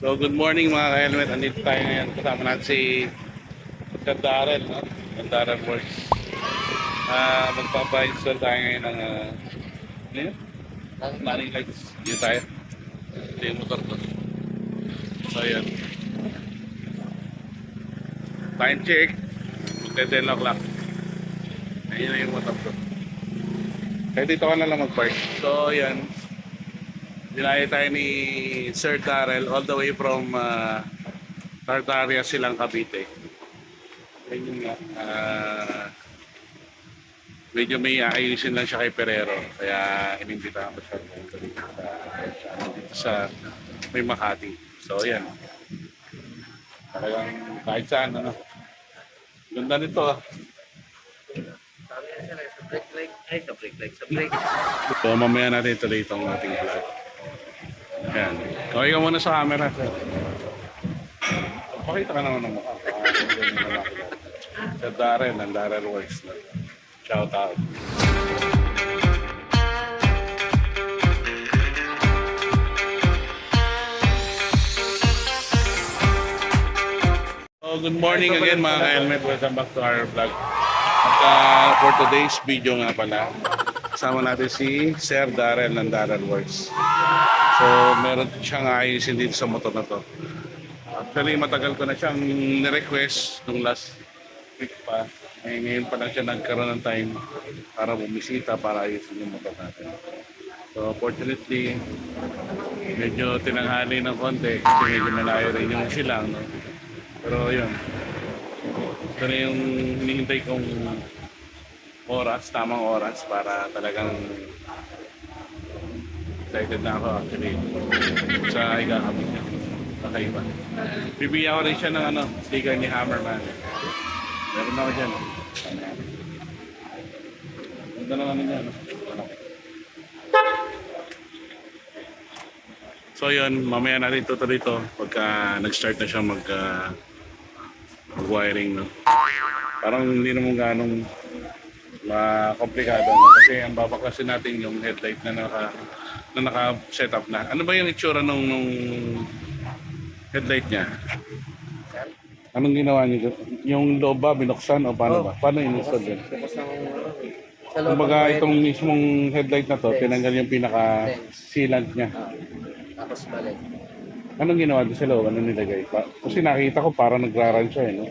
So good morning mga ka-helmet. Andito tayo ngayon. Kasama natin si Sir Darrell. No? Sir Darrell Works. Uh, magpapa-install tayo ngayon ng uh, ano yun? Running lights. Dito tayo. Ito yung motor ko. So yan. Time check. Magka 10 o'clock. Ayun na yung motor ko. Kaya dito ka na lang mag-park. So yan. Dinaya tayo ni Sir Darrell all the way from uh, Tartaria silang Cavite. Ayun nga. ah, medyo may aayusin lang siya kay Perero. Kaya inimbitahan ko siya dito sa, sa, dito sa may Makati. So yan. Talagang kahit saan ano. Ganda nito ah. So mamaya natin ituloy itong ating vlog. Yan. Okay ka muna sa camera. Pakita ka naman ng mukha. Sa Darren, ng Darren Works. Na. Shout out. So, good morning again mga ka-helmet. Welcome back to our vlog. At uh, for today's video nga pala, kasama natin si Sir Darrell ng Darrell Works. So, meron siyang ayusin dito sa motor na to. Actually, matagal ko na siyang ni-request nung last week pa. Eh, ngayon pa lang siya nagkaroon ng time para bumisita para ayusin yung motor natin. So, fortunately, medyo tinanghali ng konti kasi medyo malayo rin yung silang. No? Pero yun, ito na yung hinihintay kong oras, tamang oras para talagang excited na ako actually sa ikakabit niya. Kakaiba. Bibigyan ko rin siya ng ano, sticker ni Hammerman. Meron ako dyan. Ganda ng ano niya. So yun, mamaya natin tutuloy ito pagka nag-start na siya mag, ah, mag-wiring. No? Parang hindi naman ganong ma-komplikado. No? Kasi ang babaklasin natin yung headlight na naka na naka-set up na. Ano ba yung itsura nung, nung headlight niya? Anong ginawa niyo? Yung loob ba, binuksan o paano ba? Paano in-install yun? Tapos ng ano, sa loob Kumbaga ng itong mismong headlight na to, tinanggal yung pinaka-sealant niya. Ah, tapos balik. Anong ginawa doon sa loob? Anong nilagay? Pa? Kasi nakita ko parang nagra-run siya eh, no?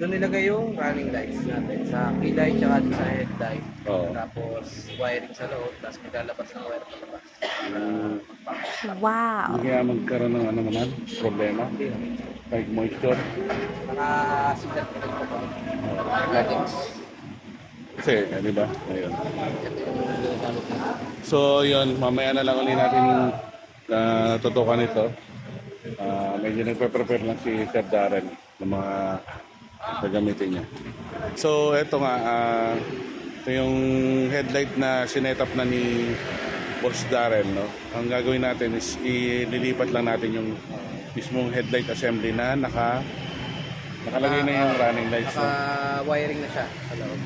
Doon nilagay yung running lights natin sa kilay tsaka sa headlight. Oo. Tapos wiring sa loob, tapos may lalabas na wire palabas. Mm, Wow. hindi kaya magkaroon ng ano naman, problema. Like moisture. Nakasigat ko rin po. Lights. Kasi, eh, di ba? Ayun. Ito yung ginagamit natin. So, yun, mamaya na lang ulit natin uh, tutukan ito. Ah, medyo nagpe-prepare lang si Sir Darren ng mga gagamitin niya. So, eto nga, ah, ito yung headlight na sinet-up na ni Boss Darren, no? Ang gagawin natin is ililipat lang natin yung mismong headlight assembly na naka nakalagay na yung running lights. no? Naka-wiring na siya sa loob.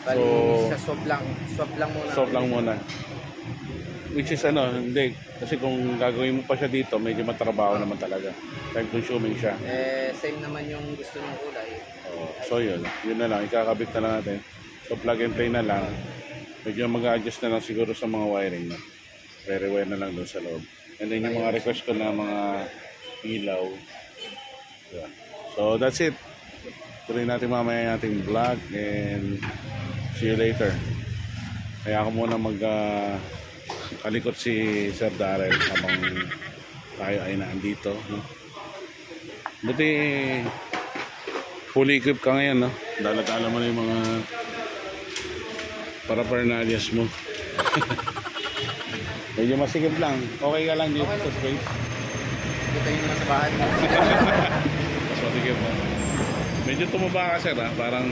Bali, So- sa swap lang. Swap lang muna. Stop lang muna. Which is ano, hindi. Kasi kung gagawin mo pa siya dito, medyo matrabaho naman talaga. Time consuming siya. Eh, same naman yung gusto ng kulay. Oh, so yun, yun na lang. Ikakabit na lang natin. So plug and play na lang. Medyo mag-adjust na lang siguro sa mga wiring na. Re-rewire na lang doon sa loob. And then yung mga request ko na mga ilaw. So that's it. Tuloy natin mamaya nating vlog and see you later. Kaya ako muna mag ah, kalikot si Sir Darrell habang tayo ay naandito. No? Buti fully equipped ka ngayon, no? Dala-dala mo na yung mga paraphernalias mo. Medyo masikip lang. Okay ka lang dito sa space. Ito yung nasa bahay mo. Mas masikip mo. Medyo tumaba ka, sir, ha? Parang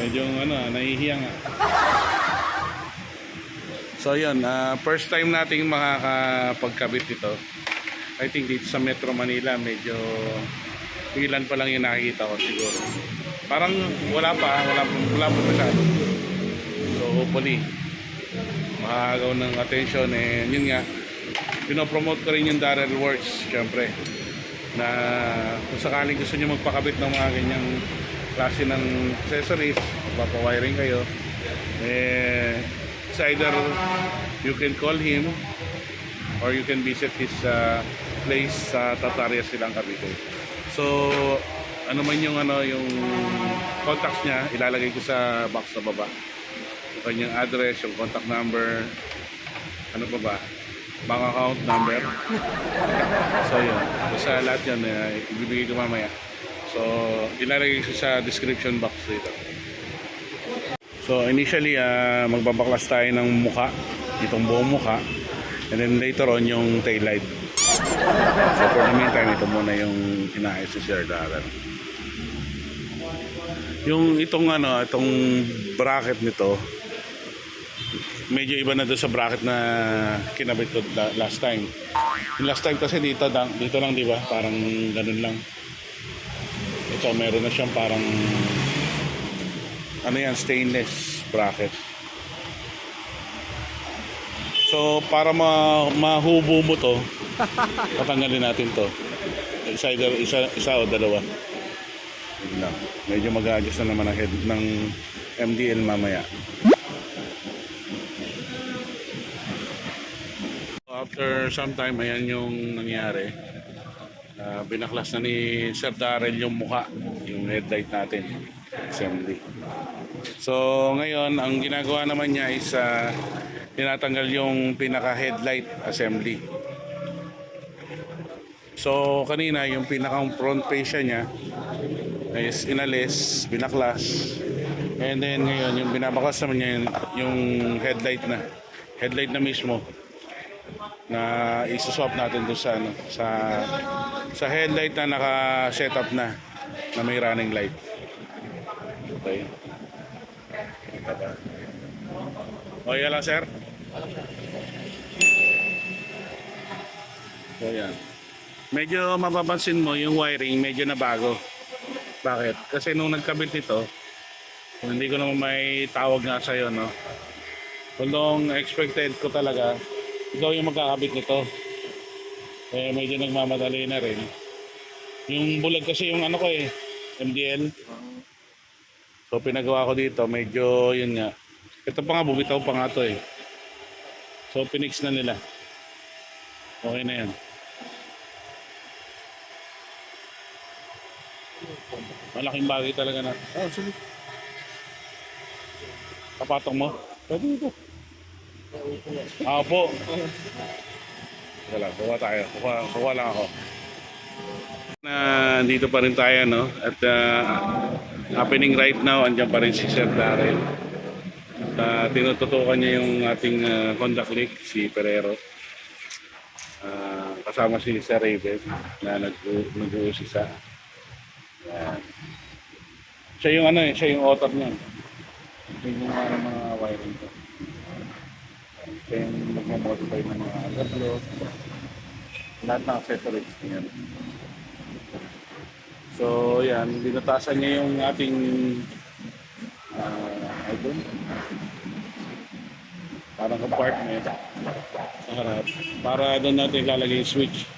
medyo ano, nahihiya nga. So yun, ah, first time nating makakapagkabit ito. I think dito sa Metro Manila, medyo ilan pa lang yung nakikita ko siguro. Parang wala pa, wala pa, wala pa masyado. Hopefully, makakagaw ng attention and yun nga, pinopromote ko rin yung Darrell Works, syempre. Na kung sakaling gusto nyo magpakabit ng mga ganyang klase ng accessories, papawiring kayo, eh, either you can call him or you can visit his uh, place sa Tatarias silang Cavite. So, ano man yung ano yung contacts niya, ilalagay ko sa box sa baba. Yung kanyang address, yung contact number, ano pa ba? Bank account number. so yun. Basta lahat yun, eh, ibibigay ko mamaya. So, ilalagay ko sa description box dito. So, initially, ah, magbabaklas tayo ng mukha. Itong buong mukha. And then later on, yung tail light. So, for the meantime, ito muna yung inaayos si Sir Darren. Yung itong ano, itong bracket nito, medyo iba na doon sa bracket na kinabit ko la- last time. Yung last time kasi dito, dito lang, di ba? Parang ganun lang. Ito, meron na siyang parang ano yan, stainless bracket. So, para ma mahubo mo to, tatanggalin natin to. Isa, isa, isa o dalawa. Lang. Medyo mag-adjust na naman ang head ng MDL mamaya. After some time, ayan yung nangyari. Ah, binaklas na ni Sir Darrell yung mukha, yung headlight natin, assembly. So ngayon, ang ginagawa naman niya is ah, tinatanggal yung pinaka-headlight assembly. So kanina, yung pinakang front fascia niya is inalis, binaklas. And then ngayon, yung binabaklas naman niya yung, headlight na. Headlight na mismo na isuswap natin doon sa ano, sa sa headlight na naka-set up na na may running light. Okay. Okay lang, sir. So, yan. Medyo mapapansin mo yung wiring medyo na bago. Bakit? Kasi nung nagkabit nito, hindi ko naman may tawag nga sa'yo, no? Kung expected ko talaga, ikaw yung magkakabit nito. Eh, medyo nagmamadali na rin. Yung bulag kasi yung ano ko eh, MDL. So, pinagawa ko dito, medyo yun nga. Ito pa nga, bumitaw pa nga to eh. So, pinix na nila. Okay na yan. Malaking bagay talaga na. Oh, sige. Kapatong mo? Pwede ito. Ah, po. Wala, kuha tayo. Kuha, kuha lang ako. Na dito pa rin tayo, no? At ah, happening right now, andyan pa rin si Sir Darrell. At ah, tinututukan niya yung ating uh, contact link, si Perero. Ah, kasama si Sir Raven na nag- nag-uusisa. Yan. Siya yung ano eh, siya yung author niyan. Yung mga, mga wiring ko. Siya yung nagmamodify ng mga alablo. Lahat ng accessories niya. So, yan. Binutasan niya yung ating uh, item. Parang compartment sa harap. Para doon natin ilalagay yung switch.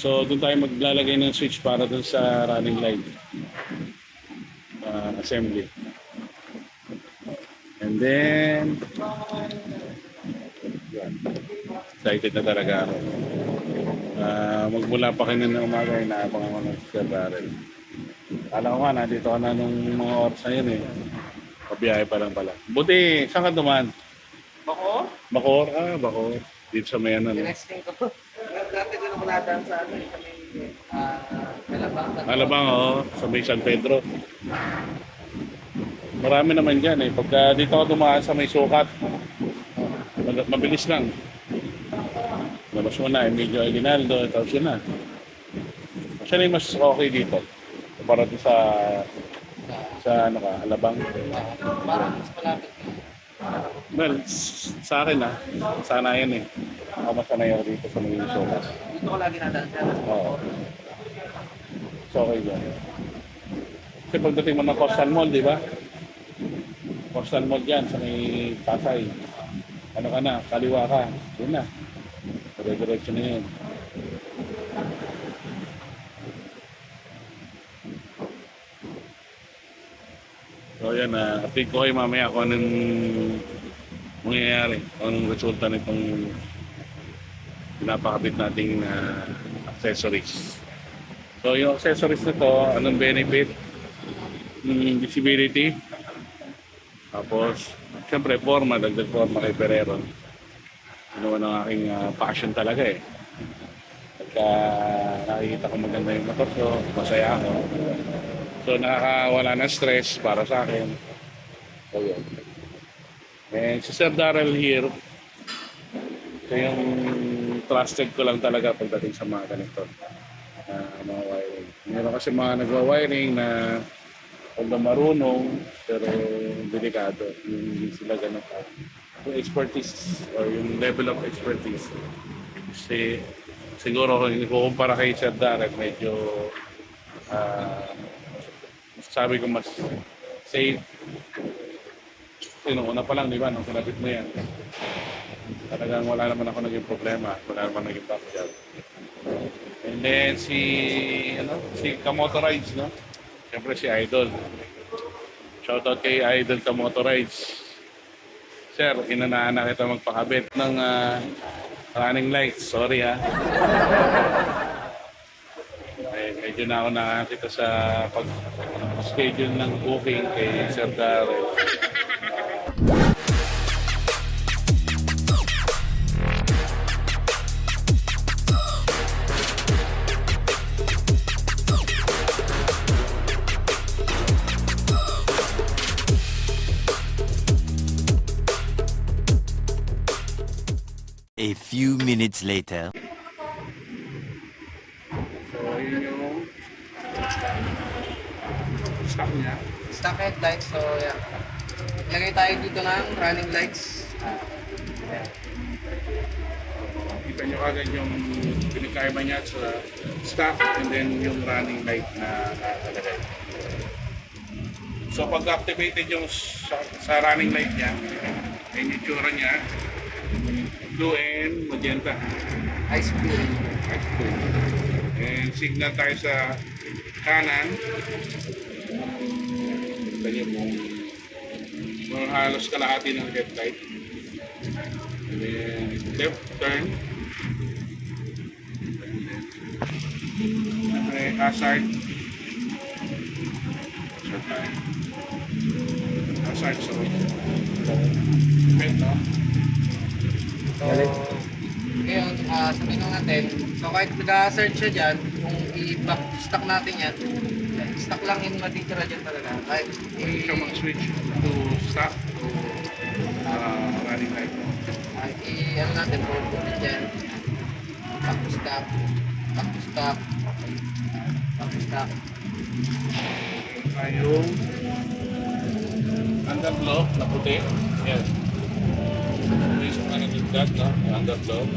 So, doon tayo maglalagay ng switch para doon sa running light uh, assembly. And then, yan. excited na talaga ako. Uh, magmula pa kayo ng umaga, inaabangan ko ng Sir Darrell. Kala ko nga, nandito ka na nung mga oras na yun eh. Pabiyahe pa lang pala. Buti, saan ka duman? Bako? Bacoor? Ah, Bacoor. Dito sa may ano. no? Tinesting ko. Dati din ako nadaan sa ano, eh, kami, ah. Alabang, oo. Sa may San Pedro. Marami naman dyan eh. Pagka dito ka dumaan sa may sukat, mabilis lang. Labas mo na, Emilio Aguinaldo, tapos yun na. Yung mas okay dito. Para sa, sa ano ka, Alabang. Parang mas malapit. Well, sa akin ah, sana yan eh. Ako masanay ako dito sa may sukat. Dito ko lagi nadaan. Oo. Okay yan. Kasi pagdating mo ng Coastal Mall, di ba? Coastal Mall yan sa may Pasay. Ano ka na, kaliwa ka. Yun na. Dire-diretso na yun. So yan, uh, update ko kayo mamaya kung anong mangyayari, kung anong resulta nitong pinapakabit nating ah, accessories. So yung accessories nito, anong benefit? Mm, visibility. Tapos, siyempre forma, dagdag forma kay Ferrero. Ano ng aking ah, passion talaga eh. Pagka nakikita ko maganda yung motor ko, masaya ako. So nakakawala ng stress para sa akin. So yun. And si Sir Darrell here, siya yung trusted ko lang talaga pagdating sa mga ganito na mga wiring. Meron kasi mga nagwa-wiring na although marunong, pero delikado. Hindi sila ganun ka. Yung expertise or yung level of expertise. Kasi siguro kung ikukumpara kay Sir Darrell, medyo ah, sabi ko mas safe. Kasi nung una pa lang, di ba, nung kinabit mo yan, talagang wala naman ako naging problema, wala naman naging backjab. Then si, ano, si Kamoto Rides, no? Siyempre si Idol. Shoutout kay Idol Kamoto Rides. Sir, inanahan na kita magpakabit ng ah, running lights. Sorry ha. Eh, medyo na ako nakakita sa pag-schedule ng booking kay Sir Darrell. Minutes later. So, yun yung stock niya. Stock headlights, so yeah. Lagay tayo dito ng running lights. Kita nyo agad yung pinagkaiba niya sa stock and then yung running light na nakalagay. So, pag activated yung sa, sa running light niya, yung itsura niya, blue and magenta. Ice blue. And signal tayo sa kanan. Kita niyo kung mga halos kalahati ng headlight. And then left turn. Siyempre, hazard. Hazard tayo. Hazard, so. Depende, no? So, Ngayon, ah sabihin lang natin, so kahit nag-search siya dyan, kung i-back stock natin yan, stock lang yung matitira dyan talaga. Kahit pwede siya mag-switch to stop to uh, running light. Ah, i ano natin po ulit dyan. Back to stop back to stop back to stop tayong underglow na puti. Based on ano yung that, no? Yung underglow.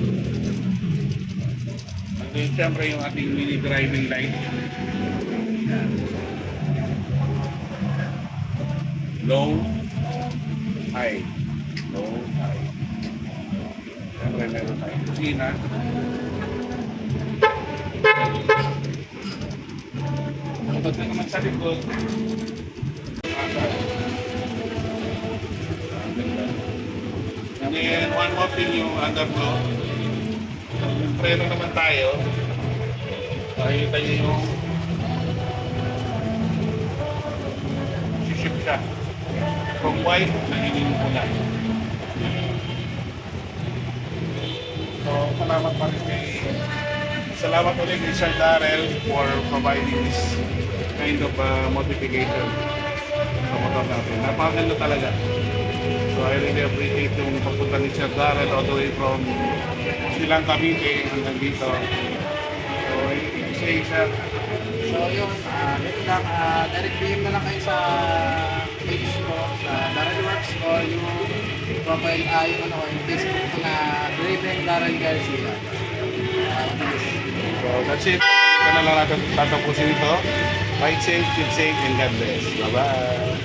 And then, syempre, yung ating mini driving light. Yan. Low, high. Low, high. Syempre, meron tayong kusina. Kapag na naman sa likod, And then, one more thing yung underglow. Yung preno naman tayo. Makikita niyo yung ship siya. From white, nagiging pula. So, salamat pa rin kay Salamat ulit Sir Darrell for providing this kind of uh, modification sa motor natin. Napakaganda talaga. So I really appreciate yung pagpunta ni Sir Darrell all the way from Silang Cavite hanggang dito. So anything to say, Sir? so yun ah dito lang ah direct PM na lang kayo sa page ko sa Darren Works o yung profile ah yung ano ko yung Facebook ko na Draven Darren Garcia. So that's it. Ito na lang natin tatapusin ito. Ride safe, keep safe, and God bless. Bye-bye.